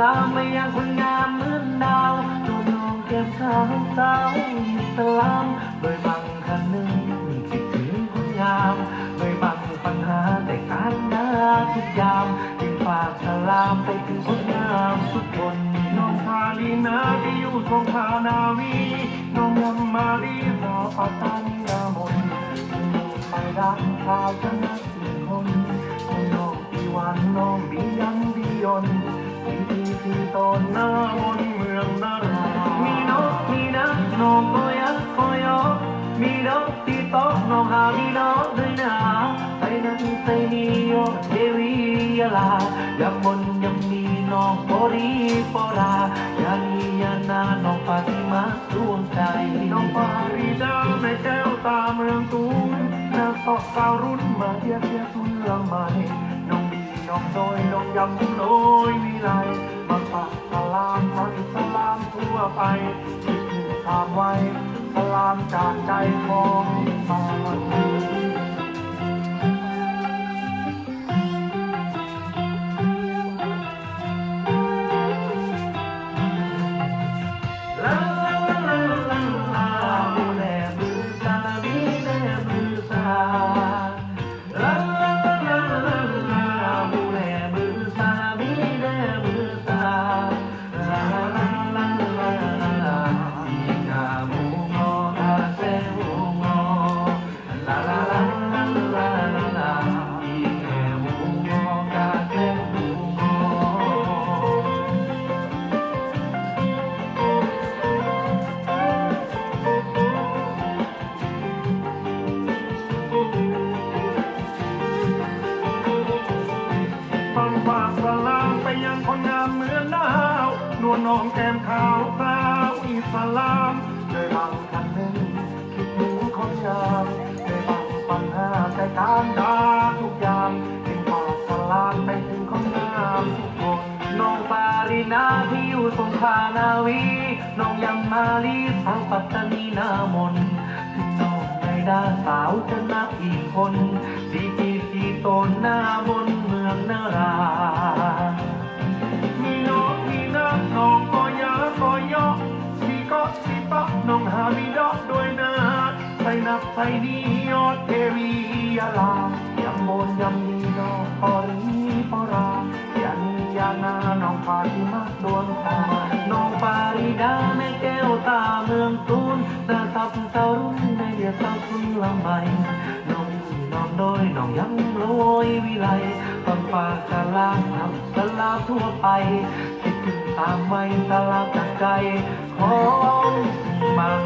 ลามไม่ยังคนงามเหมือนดาวดูน้องแก้มขาวสาวอิสลามโดยบางคันหนึ่งคิดถึงคนงามโดยบางปัญหาแต่การนาทุกยามจึงฝากสลามไปถึงคนงามทุกคนน้องพาลีนาที่อยู่สงขานาวีน้องยำมาลีสาปัตตานีนามนไปรักชาวชนะสี่คนน้องอีวันน้องบียันบียนสี ทีสีตนหน้ามนเมืองนารามีนกมีนักน้องก็ยักก็ยอมีนกที่ต๊ะน้องหามีนกด้วยนะไปนั้นไปนี่โยเทวียาลายำมนยำมีน้องปรีปรายานียานาน้องปาติมาดวงใจน้องปารีดาในแก้วตาเมืองตูนนาตอกสาวรุ่นมาเทียบเทียบทุนละไมน้ องบีน้องโดยน้งยำโดยวิไลมาปากสลามทันสลามทั่วไปคิดถึงตามไว้สลามจากใจของตาล คนงามเหมือนดาว นวลน้องแก้มขาวสาวอิสลามโดยบางคันหนึ่งคิดถึงคนงามโดยบางปัญหาใจการดาทุกยามจึงฝากสลามไปถึงคนงามทุกคนน้องปารินาที่อยู่สงขลานาวีน้องยังมาลีสาวปัตตานีนามนถึงน้องในด้าสาวจะนับอีกคนสีกีสีโตนหน้ามนเมืองนารา ทวียาลายำโมนยำนีน้องปอรีปอรายานียานาน้องฟาติมาดวงตาน้องปาริดาแม่แก้วตาเมืองตูนหน้าตับสาวรุ่นในเดียสาวคุณละไมน้องน้องโดยน้องยังโรยวิไลฟังฝากสลาทับสลาทั่วไปคิดถึงตามไว้สลาจากใจของมัง